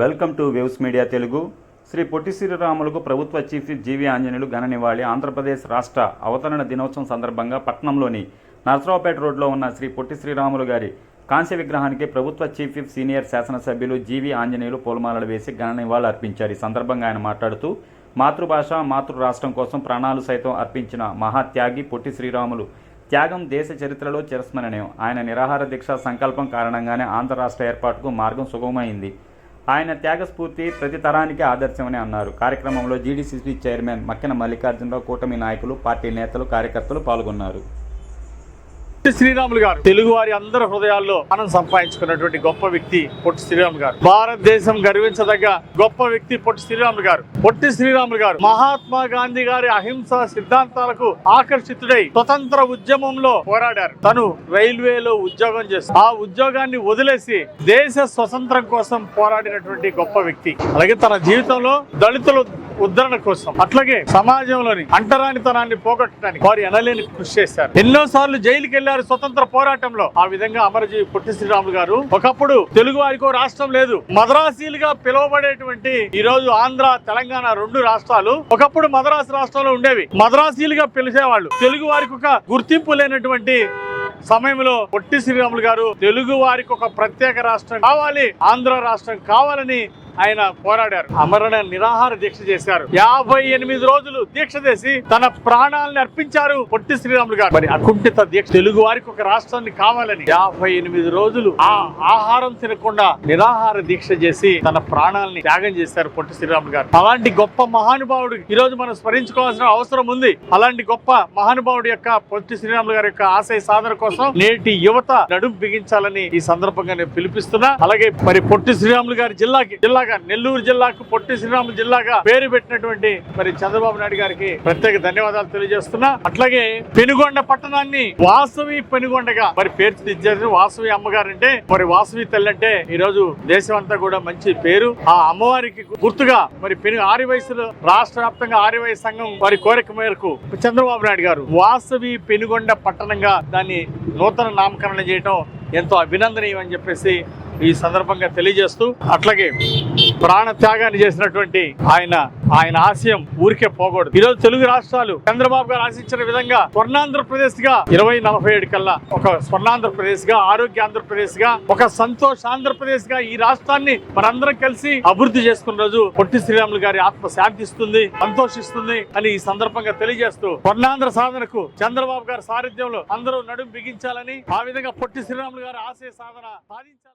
Welcome to waves media Telugu. Sri Potti శ్రీరాములకు ప్రభుత్వ chief జీవి ఆంజనేయులు ఘన నివాళి ఆంధ్రప్రదేశ్ రాష్ట్ర అవతరణ దినోత్సవం సందర్భంగా పట్నంలోని నర్సరావుపేట రోడ్లో ఉన్న శ్రీ పొట్టి శ్రీరాములు గారి కాంస్య విగ్రహానికి ప్రభుత్వ చీఫ్ విప్ సీనియర్ శాసనసభ్యులు జీవి ఆంజనేయులు పూలమాలలు వేసి ఘన నివాళులు అర్పించారు. ఈ సందర్భంగా ఆయన మాట్లాడుతూ మాతృభాష మాతృ రాష్ట్రం కోసం ప్రాణాలు సైతం అర్పించిన మహాత్యాగి పొట్టి శ్రీరాములు త్యాగం దేశ చరిత్రలో చిరస్మరణీయం. ఆయన నిరాహార దీక్ష సంకల్పం కారణంగానే ఆంధ్ర రాష్ట్ర ఏర్పాటుకు మార్గం సుగమమైంది. ఆయన త్యాగస్ఫూర్తి ప్రతి తరానికి ఆదర్శమని అన్నారు. కార్యక్రమంలో జీడీసీసీ చైర్మన్ మక్కెన మల్లికార్జునరావు కూటమి నాయకులు పార్టీ నేతలు కార్యకర్తలు పాల్గొన్నారు. పొట్టి శ్రీరాములు గారు. తెలుగు వారి అందరి హృదయాల్లో మనం సంపాదించుకున్నటువంటి గొప్ప వ్యక్తి పొట్టి శ్రీరాములు గారు. భారతదేశం గర్వించదగ్గ గొప్ప వ్యక్తి పొట్టి శ్రీరాములు గారు. పొట్టి శ్రీరాములు గారు మహాత్మా గాంధీ గారి అహింస సిద్ధాంతాలకు ఆకర్షితుడై స్వతంత్ర ఉద్యమంలో పోరాడారు. తను రైల్వేలో ఉద్యోగం చేస్తారు ఆ ఉద్యోగాన్ని వదిలేసి దేశ స్వతంత్రం కోసం పోరాడినటువంటి గొప్ప వ్యక్తి. అలాగే తన జీవితంలో దళితులు ఉద్ధరణ కోసం. అట్లాగే సమాజంలోని అంటరానితనాన్ని పోగొట్టడానికి వారు ఎనలేని కృషి చేశారు. ఎన్నో సార్లు జైలుకి వెళ్ళారు స్వతంత్ర పోరాటంలో. ఆ విధంగా అమరజీవి పొట్టి శ్రీరాములు గారు ఒకప్పుడు తెలుగు వారికో రాష్ట్రం లేదు. మద్రాసీలుగా పిలువబడేటువంటి ఈ రోజు ఆంధ్ర తెలంగాణ రెండు రాష్ట్రాలు ఒకప్పుడు మద్రాసు రాష్ట్రంలో ఉండేవి. మద్రాసీలుగా పిలిచేవాళ్ళు. తెలుగు వారికి ఒక గుర్తింపు లేనటువంటి సమయంలో పొట్టి శ్రీరాములు గారు తెలుగు వారికి ఒక ప్రత్యేక రాష్ట్రం కావాలి ఆంధ్ర రాష్ట్రం కావాలని ఆయన పోరాడారు. అమరణ నిరాహార దీక్ష చేశారు. యాభై ఎనిమిది రోజులు దీక్ష చేసి తన ప్రాణాలను అర్పించారు పొట్టి శ్రీరాములు గారు. మరి అకుంఠిత దీక్ష తెలుగు వారికి ఒక రాష్ట్రాన్ని కావాలని యాభై ఎనిమిది రోజులు ఆ ఆహారం తినకుండా నిరాహార దీక్ష చేసి తన ప్రాణాలని త్యాగం చేశారు పొట్టి శ్రీరాములు గారు. అలాంటి గొప్ప మహానుభావుడు ఈ రోజు మనం స్మరించుకోవాల్సిన అవసరం ఉంది. అలాంటి గొప్ప మహానుభావుడు యొక్క పొట్టి శ్రీరాములు గారి యొక్క ఆశయ సాధన కోసం నేటి యువత నడుం బిగించాలని ఈ సందర్భంగా నేను పిలిపిస్తున్నా. అలాగే మరి పొట్టి శ్రీరాములు గారి జిల్లాకి జిల్లా జిల్లాగా నెల్లూరు జిల్లాకు పొట్టి శ్రీరాములు జిల్లాగా పేరు పెట్టినటువంటి మరి చంద్రబాబు నాయుడు గారికి ప్రత్యేక ధన్యవాదాలు తెలియజేస్తున్నా. అట్లాగే పెనుగొండ పట్టణాన్ని వాసవి పెనుగొండగా మరి పేర్చిదిద్దారు వాసవి అమ్మగారు అంటే మరి వాసవి తల్లి అంటే ఈ రోజు దేశం అంతా కూడా మంచి పేరు. ఆ అమ్మవారికి గుర్తుగా మరి పెను ఆరి వయసులో రాష్ట్ర వ్యాప్తంగా ఆరి సంఘం వారి కోరిక మేరకు చంద్రబాబు నాయుడు గారు వాసవి పెనుగొండ పట్టణంగా దాన్ని నూతన నామకరణం చేయటం ఎంతో అభినందనీయం అని చెప్పేసి ఈ సందర్భంగా తెలియజేస్తూ అట్లాగే ప్రాణ త్యాగాన్ని చేసినటువంటి ఆయన ఆయన ఆశయం ఊరికే పోకూడదు. ఈ రోజు తెలుగు రాష్ట్రాలు చంద్రబాబు గారు ఆశించిన విధంగా స్వర్ణాంధ్రప్రదేశ్గా ఇరవై నలభై ఏడు కల్లా ఒక స్వర్ణాంధ్రప్రదేశ్గా ఆరోగ్య ఆంధ్రప్రదేశ్గా ఒక సంతోష ఆంధ్రప్రదేశ్గా ఈ రాష్ట్రాన్ని మనందరం కలిసి అభివృద్ధి చేసుకున్న రోజు పొట్టి శ్రీరాములు గారి ఆత్మ శాంతిస్తుంది సంతోషిస్తుంది అని ఈ సందర్భంగా తెలియజేస్తూ స్వర్ణాంధ్ర సాధనకు చంద్రబాబు గారి సారథ్యంలో అందరూ నడుం బిగించాలని ఆ విధంగా పొట్టి శ్రీరాములు గారి ఆశయ సాధన సాధించాలి